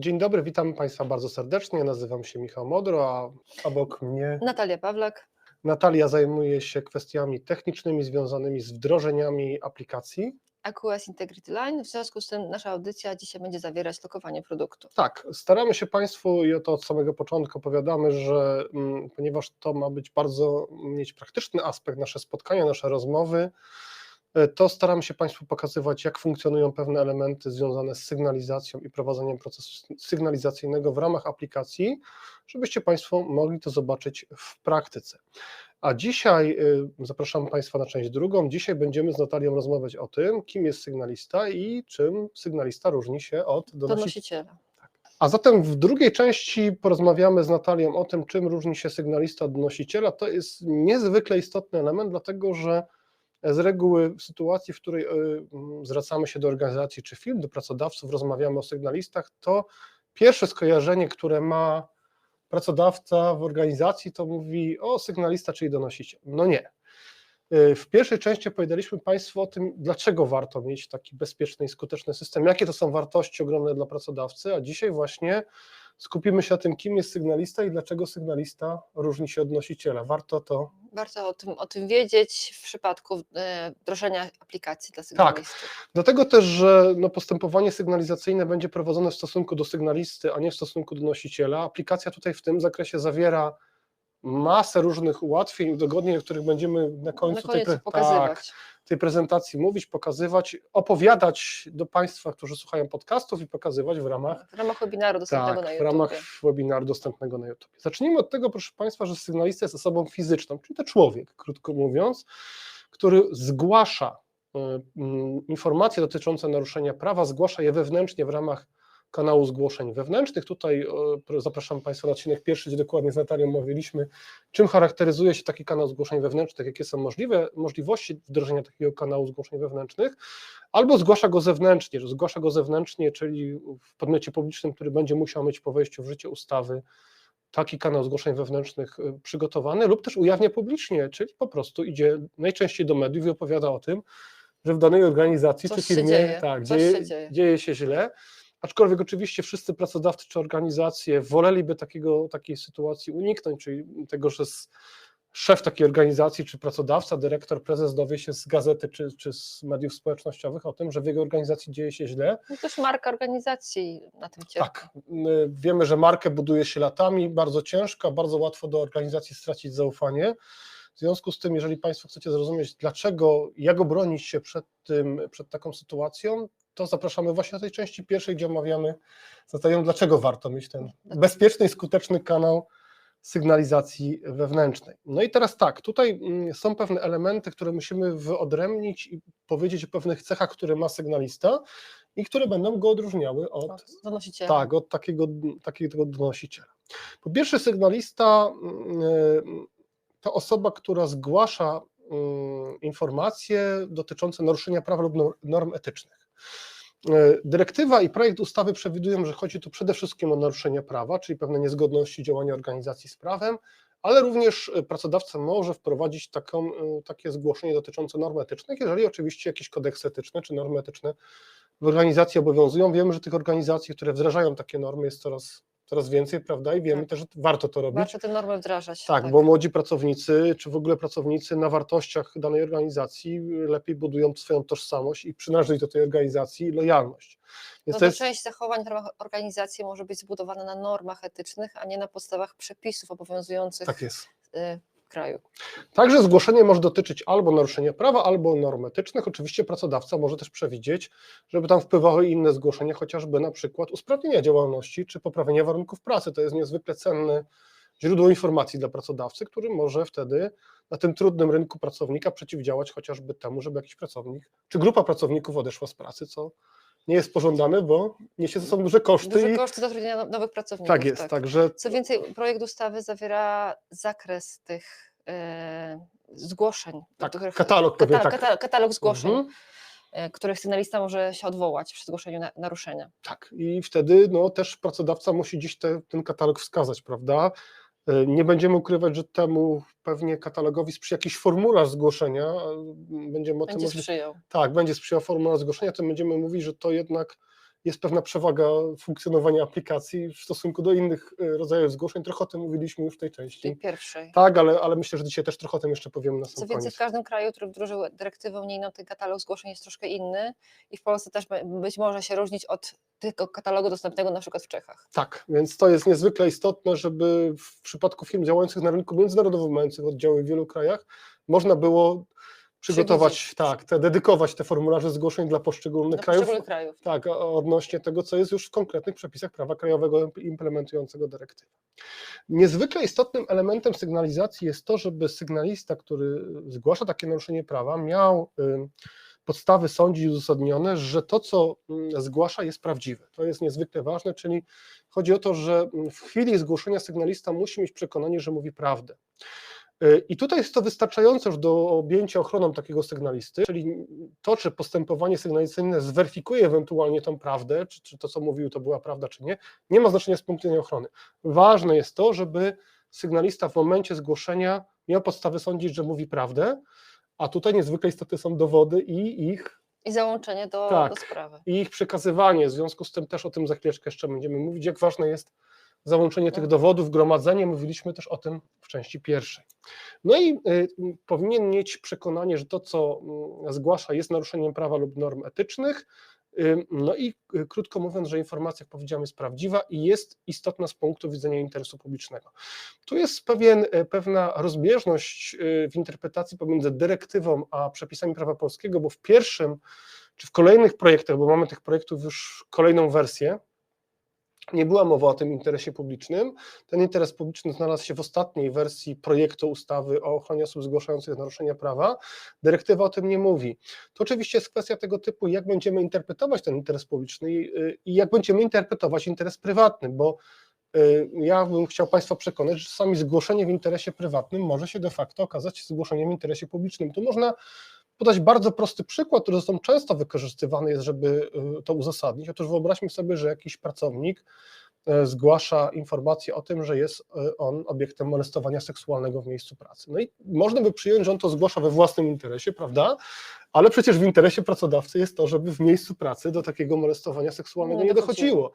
Dzień dobry, witam Państwa bardzo serdecznie. Nazywam się Michał Modro, a obok mnie Natalia Pawlak. Natalia zajmuje się kwestiami technicznymi związanymi z wdrożeniami aplikacji. AQS Integrity Line. W związku z tym nasza audycja dzisiaj będzie zawierać lokowanie produktu. Tak, staramy się Państwu i o to od samego początku opowiadamy, że mm, ponieważ to ma być bardzo mieć praktyczny aspekt, nasze spotkania, nasze rozmowy, to staramy się Państwu pokazywać, jak funkcjonują pewne elementy związane z sygnalizacją i prowadzeniem procesu sygnalizacyjnego w ramach aplikacji, żebyście Państwo mogli to zobaczyć w praktyce. A dzisiaj y, zapraszam Państwa na część drugą. Dzisiaj będziemy z Natalią rozmawiać o tym, kim jest sygnalista i czym sygnalista różni się od donosiciela. Donosiciela. A zatem w drugiej części porozmawiamy z Natalią o tym, czym różni się sygnalista od donosiciela. To jest niezwykle istotny element, dlatego że z reguły w sytuacji, w której mm, zwracamy się do organizacji czy firm, do pracodawców, rozmawiamy o sygnalistach, to pierwsze skojarzenie, które ma pracodawca w organizacji, to mówi o sygnalista, czyli donosiciel. No nie. Y, W pierwszej części opowiadaliśmy Państwu o tym, dlaczego warto mieć taki bezpieczny i skuteczny system, jakie to są wartości ogromne dla pracodawcy, a dzisiaj właśnie skupimy się na tym, kim jest sygnalista i dlaczego sygnalista różni się od nosiciela. Warto to. Warto o tym, o tym wiedzieć w przypadku e, wdrożenia aplikacji Tak. dla sygnalistów. Dlatego też, że no, postępowanie sygnalizacyjne będzie prowadzone w stosunku do sygnalisty, a nie w stosunku do nosiciela. Aplikacja tutaj w tym zakresie zawiera masę różnych ułatwień, udogodnień, o których będziemy na końcu, Na koniec tej, pre- tak, pokazywać. Tej prezentacji mówić, pokazywać, opowiadać do Państwa, którzy słuchają podcastów i pokazywać w ramach W ramach webinaru dostępnego na tak, w YouTube. ramach webinaru dostępnego na YouTube. Zacznijmy od tego, proszę Państwa, że sygnalista jest osobą fizyczną, czyli to człowiek, krótko mówiąc, który zgłasza mm, informacje dotyczące naruszenia prawa, zgłasza je wewnętrznie w ramach kanału zgłoszeń wewnętrznych. Tutaj y, zapraszam Państwa na odcinek pierwszy, gdzie dokładnie z Natalią mówiliśmy, czym charakteryzuje się taki kanał zgłoszeń wewnętrznych, jakie są możliwe możliwości wdrożenia takiego kanału zgłoszeń wewnętrznych, albo zgłasza go zewnętrznie, że zgłasza go zewnętrznie, czyli w podmiocie publicznym, który będzie musiał mieć po wejściu w życie ustawy taki kanał zgłoszeń wewnętrznych y, przygotowany, lub też ujawnia publicznie, czyli po prostu idzie najczęściej do mediów i opowiada o tym, że w danej organizacji Coś czy się firmie dzieje, tak, dzieje, się dzieje. dzieje się źle. Aczkolwiek oczywiście wszyscy pracodawcy czy organizacje woleliby takiego, takiej sytuacji uniknąć, czyli tego, że szef takiej organizacji, czy pracodawca, dyrektor, prezes dowie się z gazety czy, czy z mediów społecznościowych o tym, że w jego organizacji dzieje się źle. No też marka organizacji na tym cierpi. Tak, my wiemy, że markę buduje się latami, bardzo ciężko, bardzo łatwo do organizacji stracić zaufanie. W związku z tym, jeżeli Państwo chcecie zrozumieć, dlaczego, jak obronić się przed, tym, przed taką sytuacją, to zapraszamy właśnie do tej części pierwszej, gdzie omawiamy z Natalią, dlaczego warto mieć ten bezpieczny i skuteczny kanał sygnalizacji wewnętrznej. No i teraz tak, tutaj mm, są pewne elementy, które musimy wyodrębnić i powiedzieć o pewnych cechach, które ma sygnalista i które będą go odróżniały od, Od donosiciela. tak, od takiego, takiego donosiciela. Po pierwsze, sygnalista mm, y, to osoba, która zgłasza mm, informacje dotyczące naruszenia prawa lub nor- norm etycznych. Y, Dyrektywa i projekt ustawy przewidują, że chodzi tu przede wszystkim o naruszenie prawa, czyli pewne niezgodności działania organizacji z prawem, ale również y, pracodawca może wprowadzić taką, y, takie zgłoszenie dotyczące norm etycznych, jeżeli oczywiście jakieś kodeksy etyczne czy normy etyczne w organizacji obowiązują. Wiemy, że tych organizacji, które wdrażają takie normy jest coraz, coraz więcej, prawda? I wiemy Tak. też, że warto to robić. Warto te normy wdrażać. Tak, bo młodzi pracownicy, czy w ogóle pracownicy na wartościach danej organizacji lepiej budują swoją tożsamość i przynależność do tej organizacji i lojalność. Więc No to jest, część zachowań w ramach organizacji może być zbudowana na normach etycznych, a nie na podstawach przepisów obowiązujących tak jest. y, kraju. Także zgłoszenie może dotyczyć albo naruszenia prawa, albo norm etycznych. Oczywiście pracodawca może też przewidzieć, żeby tam wpływały inne zgłoszenia, chociażby na przykład usprawnienia działalności czy poprawienia warunków pracy. To jest niezwykle cenne źródło informacji dla pracodawcy, który może wtedy na tym trudnym rynku pracownika przeciwdziałać chociażby temu, żeby jakiś pracownik czy grupa pracowników odeszła z pracy, co nie jest pożądane, bo niesie ze sobą duże koszty. Duże i... koszty zatrudnienia no- nowych pracowników. Tak jest, także Co więcej, projekt ustawy zawiera zakres tych e, zgłoszeń. Tak, których- katalog, powiem kata, tak. kata, katalog zgłoszeń, Mhm. e, których sygnalista może się odwołać przy zgłoszeniu na, naruszenia. Tak, i wtedy no, też pracodawca musi gdzieś te, ten katalog wskazać, prawda? Nie będziemy ukrywać, że temu pewnie katalogowi sprzyja jakiś formularz zgłoszenia. Będziemy o tym Będzie możli- sprzyjał. Tak, będzie sprzyjał formularz zgłoszenia, to będziemy mówić, że to jednak jest pewna przewaga funkcjonowania aplikacji w stosunku do innych e, rodzajów zgłoszeń. Trochę o tym mówiliśmy już w tej tej części. pierwszej. Tak, ale, ale myślę, że dzisiaj też trochę o tym jeszcze powiemy na Co sam więcej, koniec. w każdym kraju, który wdrożył dyrektywę unijną, ten katalog zgłoszeń jest troszkę inny i w Polsce też być może się różnić od tego katalogu dostępnego na przykład w Czechach. Tak, więc to jest niezwykle istotne, żeby w przypadku firm działających na rynku międzynarodowym, mających oddziały w wielu krajach, można było przygotować, tak, te, dedykować te formularze zgłoszeń dla poszczególnych krajów. poszczególnych krajów. Tak, odnośnie tego, co jest już w konkretnych przepisach prawa krajowego implementującego dyrektywę. Niezwykle istotnym elementem sygnalizacji jest to, żeby sygnalista, który zgłasza takie naruszenie prawa, miał podstawy sądzić uzasadnione, że to, co zgłasza, jest prawdziwe. To jest niezwykle ważne, czyli chodzi o to, że w chwili zgłoszenia sygnalista musi mieć przekonanie, że mówi prawdę. Y, I tutaj jest to wystarczające już do objęcia ochroną takiego sygnalisty, czyli to, czy postępowanie sygnalizacyjne zweryfikuje ewentualnie tą prawdę, czy, czy to, co mówił, to była prawda, czy nie, nie ma znaczenia z punktu widzenia ochrony. Ważne jest to, żeby sygnalista w momencie zgłoszenia miał podstawy sądzić, że mówi prawdę, a tutaj niezwykle istotne są dowody i ich, I załączenie do, Tak. do sprawy. i ich przekazywanie. W związku z tym też o tym za chwileczkę jeszcze będziemy mówić, jak ważne jest załączenie tych dowodów, gromadzenie. Mówiliśmy też o tym w części pierwszej. No i y, powinien mieć przekonanie, że to, co mm, zgłasza, jest naruszeniem prawa lub norm etycznych. Y, No i y, krótko mówiąc, że informacja, jak powiedziałem, jest prawdziwa i jest istotna z punktu widzenia interesu publicznego. Tu jest pewien, y, pewna rozbieżność w interpretacji pomiędzy dyrektywą a przepisami prawa polskiego, bo w pierwszym czy w kolejnych projektach, bo mamy tych projektów już kolejną wersję, nie była mowa o tym interesie publicznym. Ten interes publiczny znalazł się w ostatniej wersji projektu ustawy o ochronie osób zgłaszających naruszenia prawa. Dyrektywa o tym nie mówi. To oczywiście jest kwestia tego typu, jak będziemy interpretować ten interes publiczny i, jak będziemy interpretować interes prywatny, bo y, ja bym chciał Państwa przekonać, że czasami zgłoszenie w interesie prywatnym może się de facto okazać zgłoszeniem w interesie publicznym. Tu można podać bardzo prosty przykład, który zresztą często wykorzystywany jest, żeby y, to uzasadnić. Otóż wyobraźmy sobie, że jakiś pracownik e, zgłasza informację o tym, że jest e, on obiektem molestowania seksualnego w miejscu pracy. No i można by przyjąć, że on to zgłasza we własnym interesie, prawda? Ale przecież w interesie pracodawcy jest to, żeby w miejscu pracy do takiego molestowania seksualnego Nie nie dochodziło. dochodziło.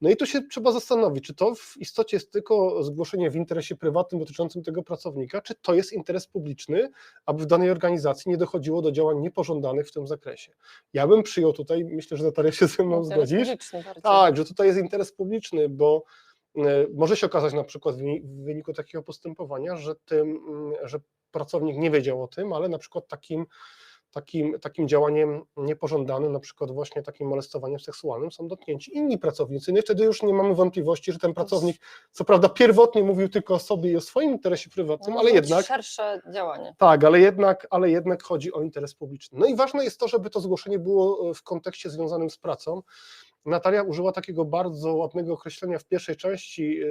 No i tu się trzeba zastanowić, czy to w istocie jest tylko zgłoszenie w interesie prywatnym dotyczącym tego pracownika, czy to jest interes publiczny, aby w danej organizacji nie dochodziło do działań niepożądanych w tym zakresie. Ja bym przyjął tutaj, myślę, że Natalia się ze mną Interes zgodzisz, tak, że tutaj jest interes publiczny, bo e, może się okazać na przykład w wyniku takiego postępowania, że, tym, mm, że pracownik nie wiedział o tym, ale na przykład takim, takim, takim działaniem niepożądanym, na przykład właśnie takim molestowaniem seksualnym są dotknięci inni pracownicy. No i wtedy już nie mamy wątpliwości, że ten pracownik, co prawda pierwotnie mówił tylko o sobie i o swoim interesie prywatnym, No, ale jednak Szersze działanie. tak, ale jednak, ale jednak chodzi o interes publiczny. No i ważne jest to, żeby to zgłoszenie było e, w kontekście związanym z pracą. Natalia użyła takiego bardzo ładnego określenia w pierwszej części e,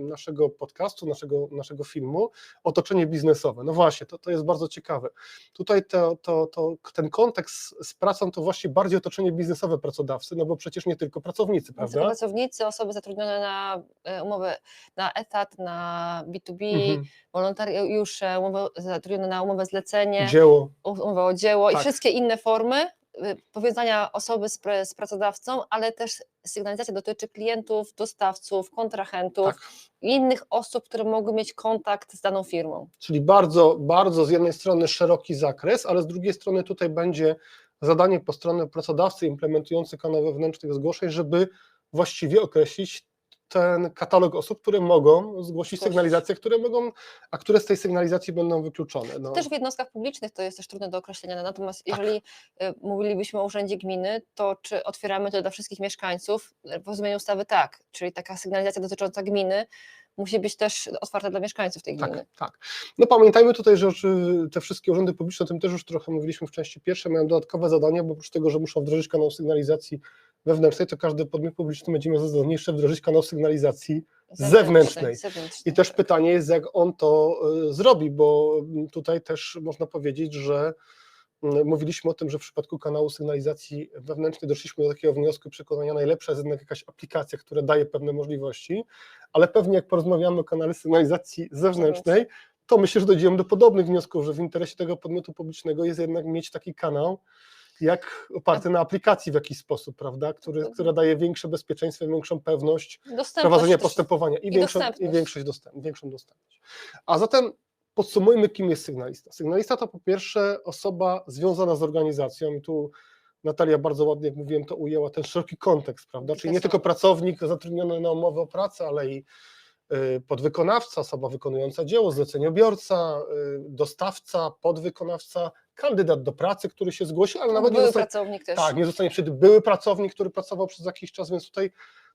naszego podcastu, naszego, naszego filmu, otoczenie biznesowe. No właśnie, to, to jest bardzo ciekawe. Tutaj to, to, to, ten kontekst z pracą to właśnie bardziej otoczenie biznesowe pracodawcy, no bo przecież nie tylko pracownicy, prawda? Pracownicy, osoby zatrudnione na e, umowę na etat, na B2B, Mhm. wolontariusze, umowy, zatrudnione na umowę zlecenie, Dzieło. umowę o dzieło Tak. i wszystkie inne formy powiązania osoby z, z pracodawcą, ale też sygnalizacja dotyczy klientów, dostawców, kontrahentów Tak. i innych osób, które mogły mieć kontakt z daną firmą. Czyli bardzo, bardzo z jednej strony szeroki zakres, ale z drugiej strony tutaj będzie zadanie po stronie pracodawcy implementujący kanał wewnętrznych zgłoszeń, żeby właściwie określić ten katalog osób, które mogą zgłosić sygnalizację, które mogą, a które z tej sygnalizacji będą wykluczone. No, Też w jednostkach publicznych to jest też trudne do określenia. Natomiast Tak. jeżeli y, mówilibyśmy o urzędzie gminy, to czy otwieramy to dla wszystkich mieszkańców? W rozumieniu ustawy tak, czyli taka sygnalizacja dotycząca gminy musi być też otwarta dla mieszkańców tej gminy. tak, tak. No pamiętajmy tutaj, że te wszystkie urzędy publiczne, o tym też już trochę mówiliśmy w części pierwszej, mają dodatkowe zadania, bo oprócz tego, że muszą wdrożyć kanał sygnalizacji wewnętrznej, to każdy podmiot publiczny będzie miał za zadanie jeszcze wdrożyć kanał sygnalizacji zewnętrznej. zewnętrznej I też tak. pytanie jest, jak on to y, zrobi, bo mm, tutaj też można powiedzieć, że mm, mówiliśmy o tym, że w przypadku kanału sygnalizacji wewnętrznej doszliśmy do takiego wniosku przekonania, najlepsza jest jednak jakaś aplikacja, która daje pewne możliwości, ale pewnie jak porozmawiamy o kanale sygnalizacji zewnętrznej, to myślę, że dojdziemy do podobnych wniosków, że w interesie tego podmiotu publicznego jest jednak mieć taki kanał, jak oparty na aplikacji w jakiś sposób, prawda, który, która daje większe bezpieczeństwo, większą pewność prowadzenia postępowania i, i większą, i dostępność. większość dostęp, większą dostępność. A zatem podsumujmy, kim jest sygnalista. Sygnalista to po pierwsze osoba związana z organizacją i tu Natalia bardzo ładnie, jak mówiłem, to ujęła ten szeroki kontekst, prawda, czyli nie tylko pracownik zatrudniony na umowę o pracę, ale i y, podwykonawca, osoba wykonująca dzieło, zleceniobiorca, y, dostawca, podwykonawca, kandydat do pracy, który się zgłosił, ale nawet nie Były zostanie, pracownik też. tak, nie zostanie przyjęty były pracownik, który pracował przez jakiś czas, więc tutaj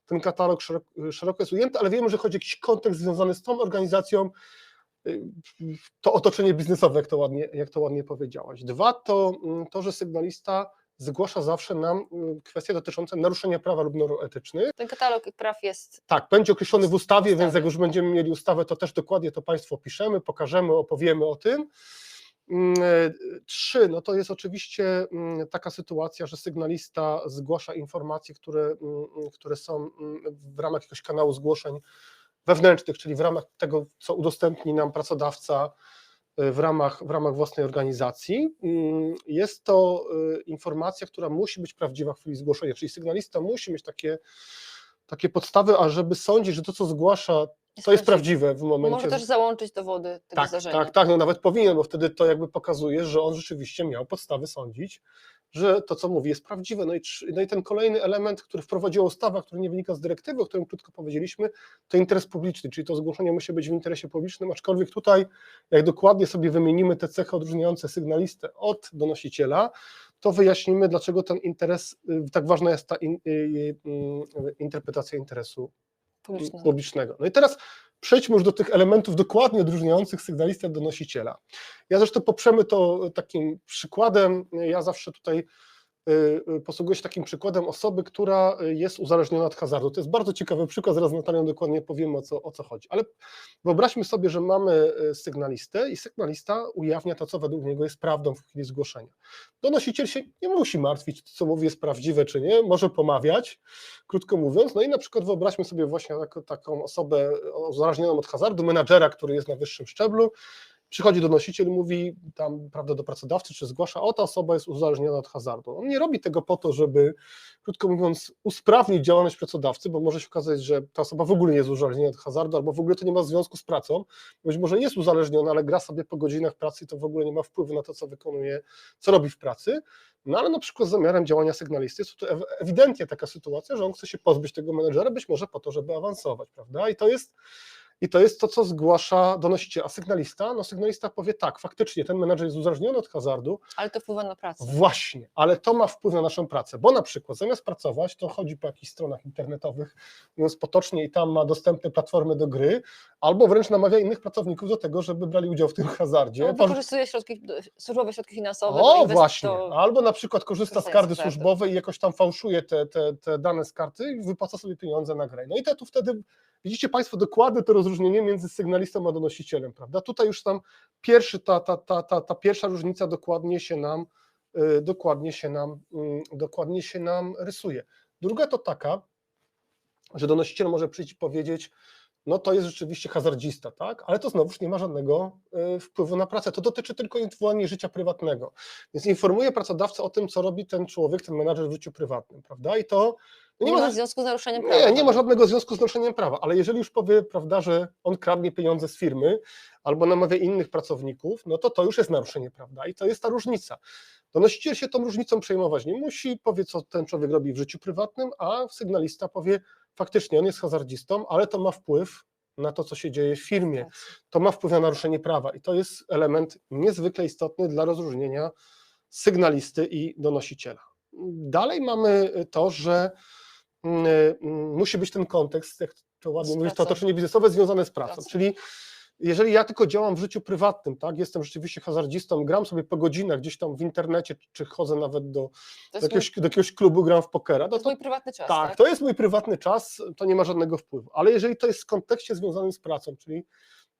ten katalog szeroko, szeroko jest ujęty, ale wiemy, że chodzi o jakiś kontekst związany z tą organizacją, y, to otoczenie biznesowe, jak to ładnie, jak to ładnie powiedziałaś. Dwa, to mm, to, że sygnalista zgłasza zawsze nam y, kwestie dotyczące naruszenia prawa lub norm etycznych. Ten katalog praw jest Tak, będzie określony w ustawie, ustawie. więc jak już będziemy mieli ustawę, to też dokładnie to Państwu opiszemy, pokażemy, opowiemy o tym. Mm, e, Trzy, no to jest oczywiście mm, taka sytuacja, że sygnalista zgłasza informacje, które, mm, które są w ramach jakiegoś kanału zgłoszeń wewnętrznych, czyli w ramach tego, co udostępni nam pracodawca y, w ramach, w ramach własnej organizacji. Jest to y, informacja, która musi być prawdziwa w chwili zgłoszenia, czyli sygnalista musi mieć takie, takie podstawy, ażeby sądzić, że to, co zgłasza, to jest prawdziwe w momencie. Może też załączyć dowody tego tak, zdarzenia. tak, tak, no nawet powinien, bo wtedy to jakby pokazuje, że on rzeczywiście miał podstawy sądzić, że to, co mówi, jest prawdziwe. No i, no i ten kolejny element, który wprowadziła ustawa, który nie wynika z dyrektywy, o którym krótko powiedzieliśmy, to interes publiczny, czyli to zgłoszenie musi być w interesie publicznym, aczkolwiek tutaj, jak dokładnie sobie wymienimy te cechy odróżniające sygnalistę od donosiciela, to wyjaśnimy, dlaczego ten interes, y, tak ważna jest ta in, y, y, interpretacja interesu Publiczne. publicznego. No i teraz przejdźmy już do tych elementów dokładnie odróżniających sygnalistę od donosiciela. Ja zresztą poprzemy to takim przykładem, ja zawsze tutaj y, y, posługuję się takim przykładem osoby, która y, jest uzależniona od hazardu. To jest bardzo ciekawy przykład, zaraz Natalią dokładnie powiemy o co, o co chodzi. Ale wyobraźmy sobie, że mamy sygnalistę i sygnalista ujawnia to, co według niego jest prawdą w chwili zgłoszenia. Donosiciel się nie musi martwić, co mówi jest prawdziwe, czy nie, może pomawiać, krótko mówiąc. No i na przykład wyobraźmy sobie właśnie taką, taką osobę uzależnioną od hazardu, menadżera, który jest na wyższym szczeblu, przychodzi donosiciel mówi tam, prawda, do pracodawcy, czy zgłasza, o ta osoba jest uzależniona od hazardu. On nie robi tego po to, żeby, krótko mówiąc, usprawnić działalność pracodawcy, bo może się okazać, że ta osoba w ogóle nie jest uzależniona od hazardu, albo w ogóle to nie ma związku z pracą, być może jest uzależniona, ale gra sobie po godzinach pracy i to w ogóle nie ma wpływu na to, co wykonuje, co robi w pracy. No ale na przykład zamiarem działania sygnalisty jest to ew- ewidentnie taka sytuacja, że on chce się pozbyć tego menedżera, być może po to, żeby awansować, prawda? I to jest i to jest to, co zgłasza donosiciel. A sygnalista? No sygnalista powie tak, faktycznie ten menedżer jest uzależniony od hazardu, Ale to wpływa na pracę. właśnie, ale to ma wpływ na naszą pracę, bo na przykład zamiast pracować, to chodzi po jakichś stronach internetowych, mówiąc potocznie, i tam ma dostępne platformy do gry, albo wręcz namawia innych pracowników do tego, żeby brali udział w tym hazardzie. No, Poż- wykorzystuje środki, służbowe środki finansowe. o, inwest- właśnie. Albo na przykład korzysta z karty służbowej i jakoś tam fałszuje te, te, te dane z karty i wypłaca sobie pieniądze na grę. No i to tu wtedy widzicie Państwo dokładne to rozróżnienie między sygnalistą a donosicielem, prawda? Tutaj już tam pierwszy, ta, ta, ta, ta, ta pierwsza różnica dokładnie się nam, y, dokładnie się nam, mm, dokładnie się nam rysuje. Druga to taka, że donosiciel może przyjść i powiedzieć, no to jest rzeczywiście hazardzista, tak? Ale to znowuż nie ma żadnego y, wpływu na pracę. To dotyczy tylko indywidualnie życia prywatnego. Więc informuje pracodawcę o tym, co robi ten człowiek, ten menadżer w życiu prywatnym, prawda? I to no Nie, ma związku z naruszeniem prawa. nie, nie ma żadnego związku z naruszeniem prawa, ale jeżeli już powie, prawda, że on kradnie pieniądze z firmy albo namawia innych pracowników, no to to już jest naruszenie, prawda? I to jest ta różnica. Donosiciel się tą różnicą przejmować nie musi, powie, co ten człowiek robi w życiu prywatnym, a sygnalista powie, faktycznie on jest hazardzistą, ale to ma wpływ na to, co się dzieje w firmie. To ma wpływ na naruszenie prawa i to jest element niezwykle istotny dla rozróżnienia sygnalisty i donosiciela. Dalej mamy to, że musi być ten kontekst, jak to ładnie mówisz, to otoczenie biznesowe związane z pracą. Czyli jeżeli ja tylko działam w życiu prywatnym, tak, jestem rzeczywiście hazardzistą, gram sobie po godzinach gdzieś tam w internecie, czy chodzę nawet do, do, jest, mój, jakiegoś, do jakiegoś klubu, gram w pokera, to no jest to mój prywatny czas. tak, Tak, to jest mój prywatny czas, to nie ma żadnego wpływu. Ale jeżeli to jest w kontekście związanym z pracą, czyli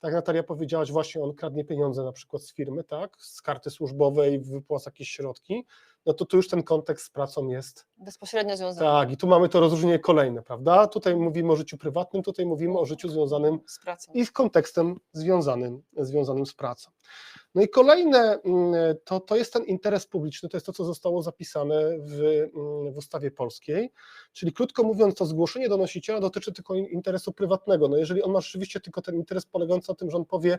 tak Natalia powiedziałaś, właśnie on kradnie pieniądze na przykład z firmy, tak, z karty służbowej, wypłaca jakieś środki, no to tu już ten kontekst z pracą jest. Bezpośrednio związany Tak, i tu mamy to rozróżnienie kolejne, prawda? Tutaj mówimy o życiu prywatnym, tutaj mówimy o życiu związanym z pracą. i z kontekstem związanym, związanym z pracą. No i kolejne mm, to, to jest ten interes publiczny, to jest to, co zostało zapisane w, mm, w ustawie polskiej, czyli krótko mówiąc, to zgłoszenie donosiciela dotyczy tylko in- interesu prywatnego. No jeżeli on ma rzeczywiście tylko ten interes polegający na tym, że on powie,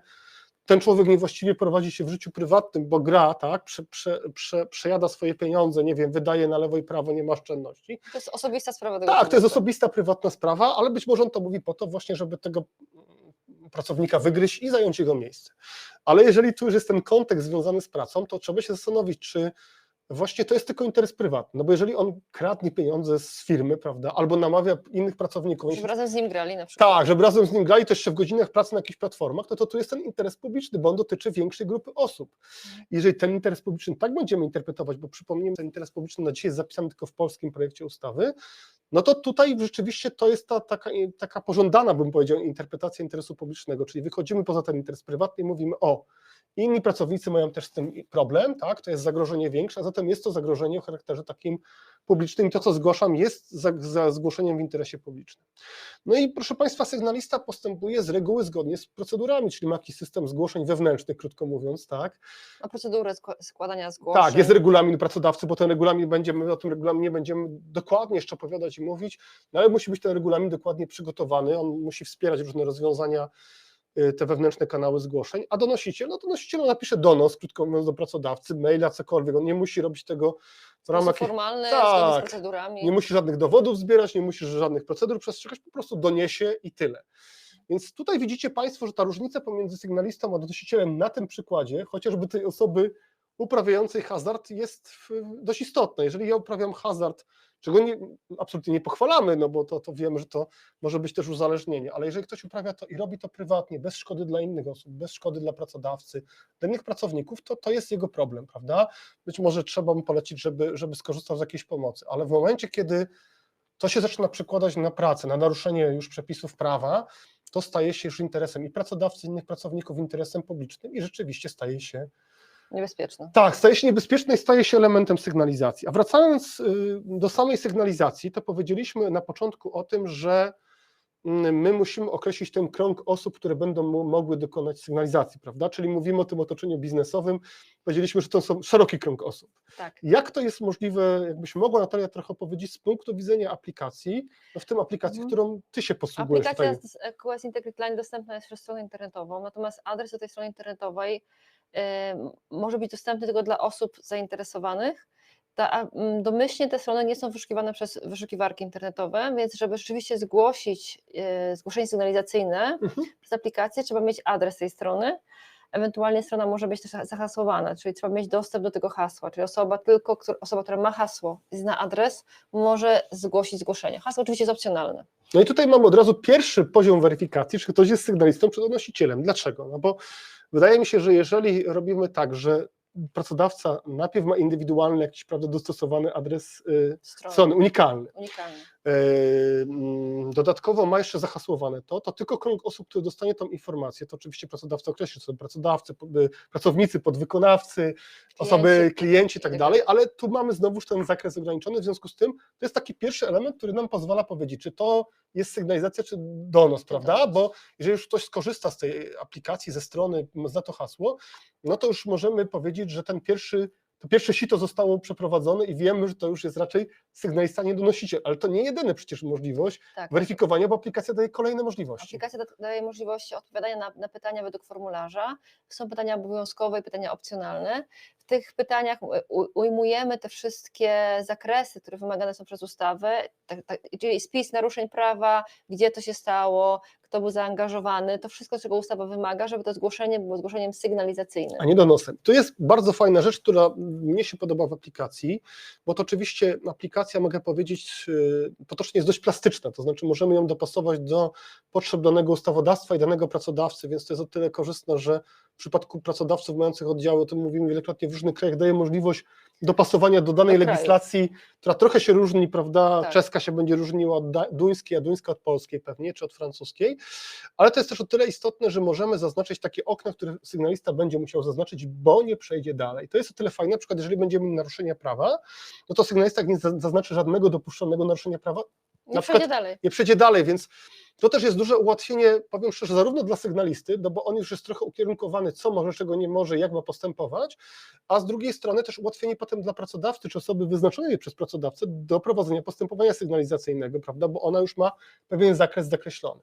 ten człowiek niewłaściwie prowadzi się w życiu prywatnym, bo gra, tak, prze, prze, prze, przejada swoje pieniądze, nie wiem, wydaje na lewo i prawo, nie ma oszczędności, To jest osobista sprawa tego tak, to jest osobista, prywatna sprawa, ale być może on to mówi po to właśnie, żeby tego pracownika wygryźć i zająć jego miejsce. Ale jeżeli tu już jest ten kontekst związany z pracą, to trzeba się zastanowić, czy właśnie to jest tylko interes prywatny. No bo jeżeli on kradnie pieniądze z firmy, prawda, albo namawia innych pracowników, Żeby razem z nim grali na przykład. tak, żeby razem z nim grali też jeszcze w godzinach pracy na jakichś platformach, no to tu jest ten interes publiczny, bo on dotyczy większej grupy osób. Jeżeli ten interes publiczny tak będziemy interpretować, bo przypomnijmy, ten interes publiczny na dzisiaj jest zapisany tylko w polskim projekcie ustawy, no to tutaj rzeczywiście to jest ta taka, taka pożądana, bym powiedział, interpretacja interesu publicznego, czyli wychodzimy poza ten interes prywatny i mówimy o, inni pracownicy mają też z tym problem, tak, to jest zagrożenie większe, a zatem jest to zagrożenie o charakterze takim publicznym i to, co zgłaszam, jest za, za zgłoszeniem w interesie publicznym. No i proszę Państwa, sygnalista postępuje z reguły zgodnie z procedurami, czyli ma jakiś system zgłoszeń wewnętrznych, krótko mówiąc, tak. Ma procedurę skła- składania zgłoszeń. Tak, jest regulamin pracodawcy, bo ten regulamin będziemy, o tym regulaminie będziemy dokładnie jeszcze opowiadać i mówić, no ale musi być ten regulamin dokładnie przygotowany, on musi wspierać różne rozwiązania, te wewnętrzne kanały zgłoszeń, a donosiciel, no donosiciel napisze donos, krótko mówiąc, do pracodawcy, maila, cokolwiek, on nie musi robić tego w ramach formalny, Tak. z procedurami. nie musi żadnych dowodów zbierać, nie musi żadnych procedur przestrzegać, po prostu doniesie i tyle. Więc tutaj widzicie Państwo, że ta różnica pomiędzy sygnalistą a donosicielem na tym przykładzie, chociażby tej osoby uprawiającej hazard jest dość istotna. Jeżeli ja uprawiam hazard, czego nie, absolutnie nie pochwalamy, no bo to, to wiemy, że to może być też uzależnienie, ale jeżeli ktoś uprawia to i robi to prywatnie, bez szkody dla innych osób, bez szkody dla pracodawcy, dla innych pracowników, to to jest jego problem, prawda? Być może trzeba mu polecić, żeby, żeby skorzystał z jakiejś pomocy, ale w momencie, kiedy to się zaczyna przekładać na pracę, na naruszenie już przepisów prawa, to staje się już interesem i pracodawcy, i innych pracowników, interesem publicznym i rzeczywiście staje się, Niebezpieczne. tak, staje się niebezpieczne i staje się elementem sygnalizacji. A wracając y, do samej sygnalizacji, to powiedzieliśmy na początku o tym, że mm, my musimy określić ten krąg osób, które będą mo- mogły dokonać sygnalizacji, prawda? Czyli mówimy o tym otoczeniu biznesowym, powiedzieliśmy, że to są szeroki krąg osób. Tak. Jak to jest możliwe, jakbyś mogła Natalia trochę opowiedzieć z punktu widzenia aplikacji, no w tym aplikacji, Mhm. którą ty się posługujesz Aplikacja tutaj. z e, QS Integrity Line dostępna jest przez stronę internetową, natomiast adres do tej strony internetowej może być dostępny tylko dla osób zainteresowanych. Ta, domyślnie te strony nie są wyszukiwane przez wyszukiwarki internetowe, więc żeby rzeczywiście zgłosić e, zgłoszenie sygnalizacyjne Mhm. przez aplikację, trzeba mieć adres tej strony. Ewentualnie strona może być też zahasłowana, czyli trzeba mieć dostęp do tego hasła, czyli osoba tylko, która, osoba, która ma hasło i zna adres, może zgłosić zgłoszenie. Hasło oczywiście jest opcjonalne. No i tutaj mamy od razu pierwszy poziom weryfikacji, czy ktoś jest sygnalistą, czy donosicielem. Dlaczego? No bo wydaje mi się, że jeżeli robimy tak, że pracodawca najpierw ma indywidualny jakiś prawda, dostosowany adres y, Strony. strony, unikalny, Unikalny. Yy, mm, Dodatkowo ma jeszcze zahasłowane to, to tylko krąg osób, który dostanie tą informację, to oczywiście pracodawca określi, to pracodawcy, y, pracownicy, podwykonawcy, osoby, klienci i tak tak dalej, ale tu mamy znowuż ten zakres ograniczony, w związku z tym to jest taki pierwszy element, który nam pozwala powiedzieć, czy to jest sygnalizacja, czy donos, prawda? donos. Bo jeżeli już ktoś skorzysta z tej aplikacji, ze strony, zna to hasło, no to już możemy powiedzieć, że ten pierwszy to pierwsze sito zostało przeprowadzone i wiemy, że to już jest raczej sygnalista, nie donosiciel, ale to nie jedyna przecież możliwość Tak. weryfikowania, bo aplikacja daje kolejne możliwości. Aplikacja da- daje możliwość odpowiadania na, na pytania według formularza. Są pytania obowiązkowe i pytania opcjonalne. W tych pytaniach ujmujemy te wszystkie zakresy, które wymagane są przez ustawę, tak, tak, czyli spis naruszeń prawa, gdzie to się stało, kto był zaangażowany, to wszystko, czego ustawa wymaga, żeby to zgłoszenie było zgłoszeniem sygnalizacyjnym. a nie donosem. To jest bardzo fajna rzecz, która mnie się podoba w aplikacji, bo to oczywiście aplikacja, mogę powiedzieć, potocznie jest dość plastyczna, to znaczy możemy ją dopasować do potrzeb danego ustawodawstwa i danego pracodawcy, więc to jest o tyle korzystne, że w przypadku pracodawców mających oddziały, o tym mówimy wielokrotnie w różnych krajach, daje możliwość dopasowania do danej Do legislacji, która trochę się różni, prawda? Tak. Czeska się będzie różniła od duńskiej, a duńska od polskiej pewnie, czy od francuskiej, ale to jest też o tyle istotne, że możemy zaznaczyć takie okna, które sygnalista będzie musiał zaznaczyć, bo nie przejdzie dalej. To jest o tyle fajne, na przykład jeżeli będziemy mieli naruszenia prawa, no to sygnalista nie za- zaznaczy żadnego dopuszczonego naruszenia prawa, Nie przejdzie przykład- dalej. nie przejdzie dalej, więc To też jest duże ułatwienie, powiem szczerze, zarówno dla sygnalisty, no bo on już jest trochę ukierunkowany, co może, czego nie może, jak ma postępować, a z drugiej strony też ułatwienie potem dla pracodawcy, czy osoby wyznaczonej przez pracodawcę do prowadzenia postępowania sygnalizacyjnego, prawda, bo ona już ma pewien zakres zakreślony.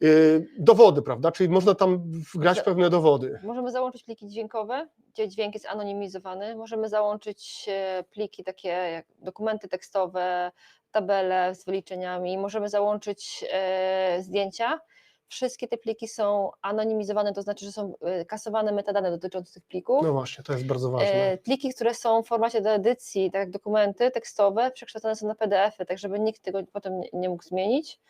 Yy, Dowody, prawda, czyli można tam wgrać pewne dowody. Możemy załączyć pliki dźwiękowe, gdzie dźwięk jest anonimizowany. Możemy załączyć e, pliki takie jak dokumenty tekstowe, tabele z wyliczeniami. Możemy załączyć e, zdjęcia. Wszystkie te pliki są anonimizowane, to znaczy, że są e, kasowane metadane dotyczące tych plików. No właśnie, to jest bardzo ważne. E, Pliki, które są w formacie do edycji, tak jak dokumenty tekstowe, przekształcone są na PDF-y, tak żeby nikt tego potem nie- mógł zmienić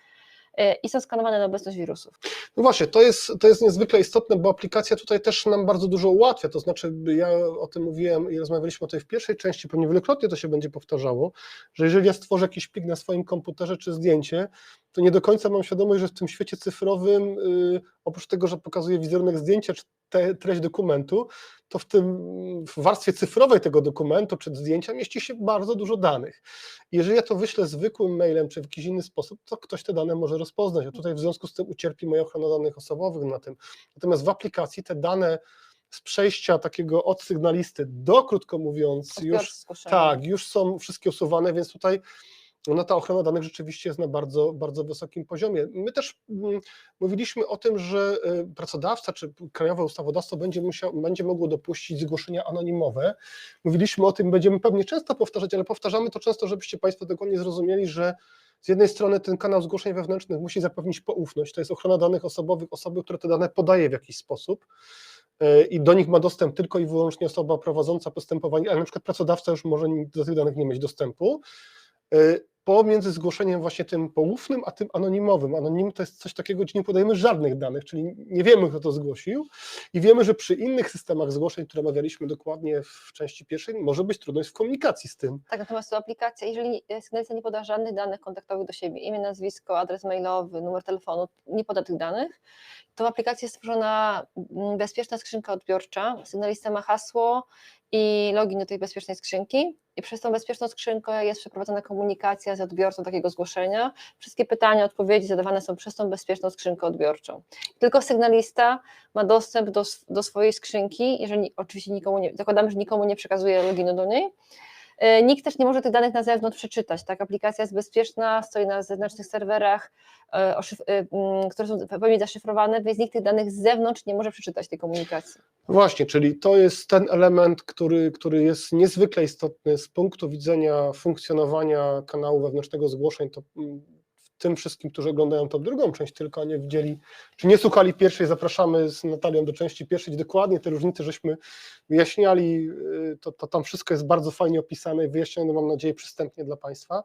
i są skanowane na obecność wirusów. No właśnie, to jest, to jest niezwykle istotne, bo aplikacja tutaj też nam bardzo dużo ułatwia. To znaczy, ja o tym mówiłem i rozmawialiśmy o tej w pierwszej części, pewnie wielokrotnie to się będzie powtarzało, że jeżeli ja stworzę jakiś plik na swoim komputerze czy zdjęcie, to nie do końca mam świadomość, że w tym świecie cyfrowym, y, oprócz tego, że pokazuje wizerunek zdjęcia czy te, treść dokumentu, to w tym w warstwie cyfrowej tego dokumentu czy zdjęcia mieści się bardzo dużo danych. Jeżeli ja to wyślę zwykłym mailem czy w jakiś inny sposób, to ktoś te dane może rozpoznać, a tutaj w związku z tym ucierpi moja ochrona danych osobowych na tym. Natomiast w aplikacji te dane z przejścia takiego od sygnalisty do, krótko mówiąc, już tak, już są wszystkie usuwane, więc tutaj no, ta ochrona danych rzeczywiście jest na bardzo, bardzo wysokim poziomie. My też mm, mówiliśmy o tym, że y, pracodawca czy krajowe ustawodawstwo będzie, musiał, będzie mogło dopuścić zgłoszenia anonimowe. Mówiliśmy o tym, będziemy pewnie często powtarzać, ale powtarzamy to często, żebyście Państwo dokładnie zrozumieli, że z jednej strony ten kanał zgłoszeń wewnętrznych musi zapewnić poufność, to jest ochrona danych osobowych osoby, która te dane podaje w jakiś sposób y, i do nich ma dostęp tylko i wyłącznie osoba prowadząca postępowanie, ale na przykład pracodawca już może do tych danych nie mieć dostępu. Pomiędzy zgłoszeniem właśnie tym poufnym, a tym anonimowym. Anonim to jest coś takiego, gdzie nie podajemy żadnych danych, czyli nie wiemy, kto to zgłosił i wiemy, że przy innych systemach zgłoszeń, które omawialiśmy dokładnie w części pierwszej, może być trudność w komunikacji z tym. Tak, natomiast to aplikacja, jeżeli sygnalizacja nie poda żadnych danych kontaktowych do siebie, imię, nazwisko, adres mailowy, numer telefonu, nie poda tych danych, to w aplikacji jest stworzona mm, bezpieczna skrzynka odbiorcza. Sygnalista ma hasło i login do tej bezpiecznej skrzynki i przez tą bezpieczną skrzynkę jest przeprowadzona komunikacja z odbiorcą takiego zgłoszenia. Wszystkie pytania, odpowiedzi zadawane są przez tą bezpieczną skrzynkę odbiorczą. Tylko sygnalista ma dostęp do, do swojej skrzynki, jeżeli oczywiście nikomu nie, zakładamy, że nikomu nie przekazuje loginu do niej, Nikt też nie może tych danych na zewnątrz przeczytać. Tak, aplikacja jest bezpieczna, stoi na zewnętrznych serwerach, e, e, mm, które są w pełni zaszyfrowane, więc nikt tych danych z zewnątrz nie może przeczytać tej komunikacji. Właśnie, czyli to jest ten element, który, który jest niezwykle istotny z punktu widzenia funkcjonowania kanału wewnętrznego zgłoszeń. To mm, tym wszystkim, którzy oglądają tą drugą część tylko, nie widzieli, czy nie słuchali pierwszej, zapraszamy z Natalią do części pierwszej, dokładnie te różnice żeśmy wyjaśniali, y, to, to tam wszystko jest bardzo fajnie opisane i wyjaśnione, mam nadzieję, przystępnie dla Państwa.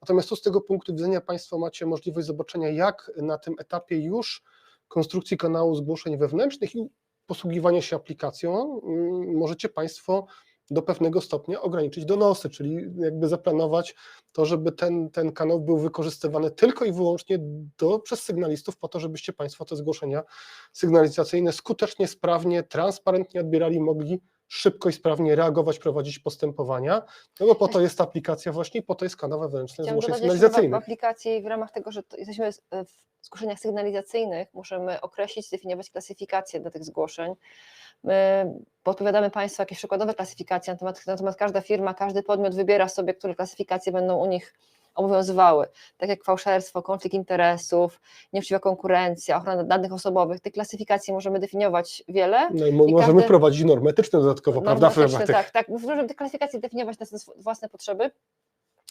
Natomiast tu z tego punktu widzenia Państwo macie możliwość zobaczenia, jak na tym etapie już konstrukcji kanału zgłoszeń wewnętrznych i posługiwania się aplikacją mm, możecie Państwo do pewnego stopnia ograniczyć donosy, czyli jakby zaplanować to, żeby ten, ten kanał był wykorzystywany tylko i wyłącznie do, przez sygnalistów po to, żebyście Państwo te zgłoszenia sygnalizacyjne skutecznie, sprawnie, transparentnie odbierali, mogli szybko i sprawnie reagować, prowadzić postępowania, no bo po to jest ta aplikacja właśnie po to jest kanał wewnętrzny Chciałam zgłoszeń że w- sygnalizacyjnych. aplikacji w ramach tego, że jesteśmy z- w zgłoszeniach sygnalizacyjnych, możemy określić, zdefiniować klasyfikację dla tych zgłoszeń. My podpowiadamy Państwu jakieś przykładowe klasyfikacje, natomiast, natomiast każda firma, każdy podmiot wybiera sobie, które klasyfikacje będą u nich obowiązywały, tak jak fałszerstwo, konflikt interesów, nieuczciwa konkurencja, ochrona danych osobowych. Tych klasyfikacji możemy definiować wiele. No i i możemy każdy- wprowadzić normy etyczne dodatkowo, prawda? W ramach Normatyczne, tych tak, tak. Możemy te klasyfikacje definiować na własne potrzeby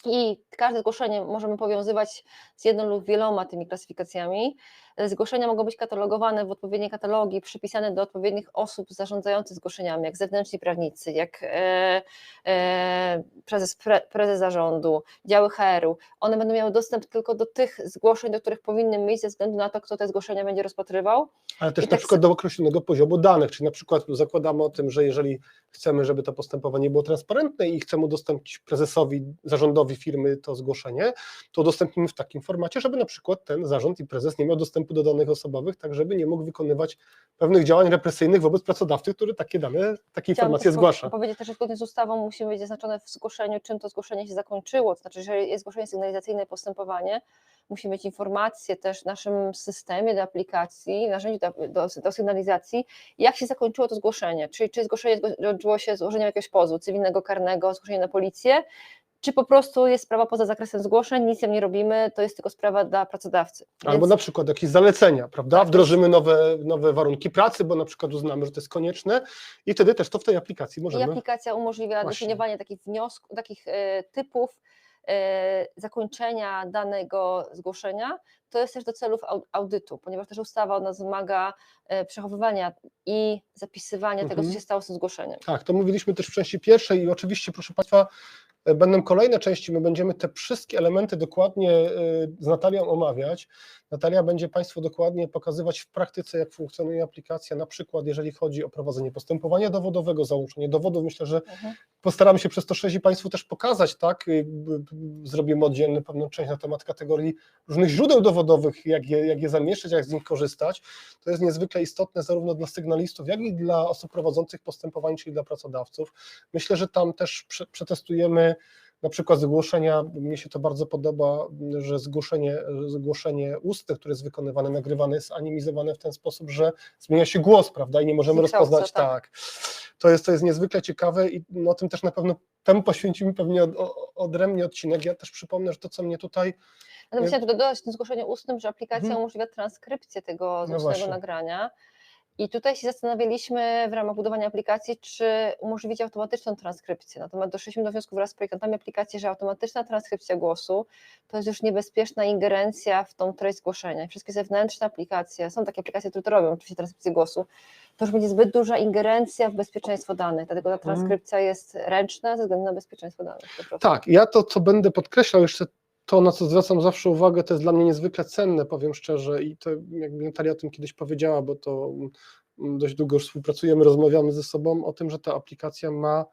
i każde zgłoszenie możemy powiązywać z jedną lub wieloma tymi klasyfikacjami. E, Zgłoszenia mogą być katalogowane w odpowiednie katalogi, przypisane do odpowiednich osób zarządzających zgłoszeniami, jak zewnętrzni prawnicy, jak e, e, prezes, pre, prezes zarządu, działy HR-u. One będą miały dostęp tylko do tych zgłoszeń, do których powinny mieć, ze względu na to, kto te zgłoszenia będzie rozpatrywał. Ale też I na tak przykład do określonego poziomu danych, czyli na przykład zakładamy o tym, że jeżeli chcemy, żeby to postępowanie było transparentne i chcemy udostępnić prezesowi, zarządowi firmy to zgłoszenie, to udostępnimy w takim formacie, żeby na przykład ten zarząd i prezes nie miał dostępu dostępu do danych osobowych, tak żeby nie mógł wykonywać pewnych działań represyjnych wobec pracodawcy, który takie dane, takie informacje zgłasza. powiedzieć też, że zgodnie z ustawą musi być zaznaczone w zgłoszeniu, czym to zgłoszenie się zakończyło. To znaczy, jeżeli jest zgłoszenie sygnalizacyjne postępowanie, musi mieć informację też w naszym systemie do aplikacji, narzędziu do, do, do sygnalizacji, jak się zakończyło to zgłoszenie. Czyli czy zgłoszenie zgodziło się złożeniem jakiegoś pozwu cywilnego, karnego, zgłoszenie na policję, czy po prostu jest sprawa poza zakresem zgłoszeń, nic z nie robimy, to jest tylko sprawa dla pracodawcy. Albo Więc- na przykład jakieś zalecenia, prawda? Tak, Wdrożymy nowe, nowe warunki pracy, bo na przykład uznamy, że to jest konieczne i wtedy też to w tej aplikacji I możemy. aplikacja umożliwia Właśnie. definiowanie takich wniosków, takich e, typów e, zakończenia danego zgłoszenia. To jest też do celów au- audytu, ponieważ też ustawa od nas wymaga e, przechowywania i zapisywania tego, co Mhm. się stało z tym zgłoszeniem. Tak, to mówiliśmy też w części pierwszej i oczywiście, proszę Państwa, będą kolejne części, my będziemy te wszystkie elementy dokładnie e, z Natalią omawiać. Natalia będzie Państwu dokładnie pokazywać w praktyce, jak funkcjonuje aplikacja, na przykład jeżeli chodzi o prowadzenie postępowania dowodowego, załączenie dowodów. Myślę, że Mhm. postaramy się przez to 6 Państwu też pokazać, tak? y, b- Zrobimy oddzielny pewną część na temat kategorii różnych źródeł dowodowych, jak je, jak je zamieszczać, jak z nich korzystać. To jest niezwykle istotne zarówno dla sygnalistów, jak i dla osób prowadzących postępowań, czyli dla pracodawców. Myślę, że tam też prze, na przykład zgłoszenia, mnie się to bardzo podoba, że zgłoszenie, zgłoszenie ustne, które jest wykonywane, nagrywane jest animizowane w ten sposób, że zmienia się głos, prawda, i nie możemy rozpoznać, tak. tak. To jest, to jest niezwykle ciekawe i no, o tym też na pewno temu poświęcimy pewnie odrębnie odcinek. Ja też przypomnę, że to, co mnie tutaj Natomiast Nie- chciałam tylko dodać w tym zgłoszeniu ustnym, że aplikacja Mhm. umożliwia transkrypcję tego No ustnego nagrania. I tutaj się zastanawialiśmy w ramach budowania aplikacji, czy umożliwić automatyczną transkrypcję. Natomiast doszliśmy do wniosku wraz z projektantami aplikacji, że automatyczna transkrypcja głosu to jest już niebezpieczna ingerencja w tą treść zgłoszenia. Wszystkie zewnętrzne aplikacje, są takie aplikacje, które to robią, oczywiście transkrypcję głosu, to już będzie zbyt duża ingerencja w bezpieczeństwo danych, dlatego ta Mhm. transkrypcja jest ręczna ze względu na bezpieczeństwo danych. Tak, ja to, co będę podkreślał, jeszcze to, na co zwracam zawsze uwagę, to jest dla mnie niezwykle cenne, powiem szczerze, i to jakby Natalia o tym kiedyś powiedziała, bo to mm, dość długo już współpracujemy, rozmawiamy ze sobą o tym, że ta aplikacja ma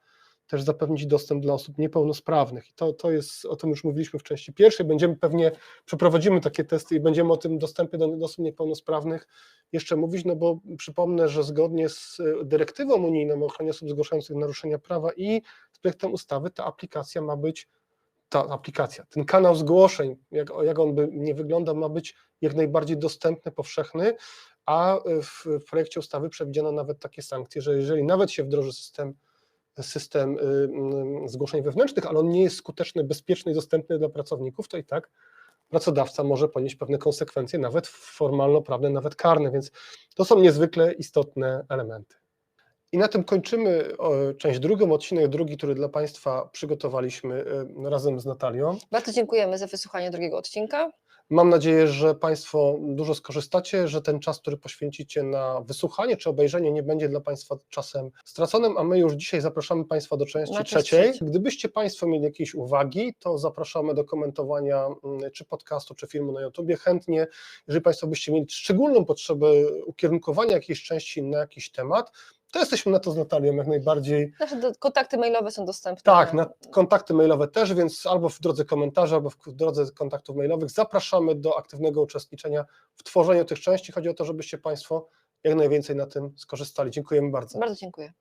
też zapewnić dostęp dla osób niepełnosprawnych. I to, to jest, o tym już mówiliśmy w części pierwszej, będziemy pewnie, przeprowadzimy takie testy i będziemy o tym dostępie do, do osób niepełnosprawnych jeszcze mówić, no bo przypomnę, że zgodnie z y, dyrektywą unijną o ochronie osób zgłaszających naruszenia prawa i z projektem ustawy ta aplikacja ma być ta aplikacja, ten kanał zgłoszeń, jak, jak on by nie wyglądał, ma być jak najbardziej dostępny, powszechny, a w, w projekcie ustawy przewidziano nawet takie sankcje, że jeżeli nawet się wdroży system, system y, y, zgłoszeń wewnętrznych, ale on nie jest skuteczny, bezpieczny i dostępny dla pracowników, to i tak pracodawca może ponieść pewne konsekwencje, nawet formalno-prawne, nawet karne, więc to są niezwykle istotne elementy. I na tym kończymy część drugą, odcinek drugi, który dla Państwa przygotowaliśmy y, razem z Natalią. Bardzo dziękujemy za wysłuchanie drugiego odcinka. Mam nadzieję, że Państwo dużo skorzystacie, że ten czas, który poświęcicie na wysłuchanie czy obejrzenie, nie będzie dla Państwa czasem straconym, a my już dzisiaj zapraszamy Państwa do części Na trzeciej. Gdybyście Państwo mieli jakieś uwagi, to zapraszamy do komentowania mm, czy podcastu, czy filmu na YouTubie. Chętnie, jeżeli Państwo byście mieli szczególną potrzebę ukierunkowania jakiejś części na jakiś temat, to jesteśmy na to z Natalią jak najbardziej Nasze do- kontakty mailowe są dostępne. tak, na kontakty mailowe też, więc albo w drodze komentarzy, albo w drodze kontaktów mailowych zapraszamy do aktywnego uczestniczenia w tworzeniu tych części. Chodzi o to, żebyście Państwo jak najwięcej na tym skorzystali. Dziękujemy bardzo. Bardzo dziękuję.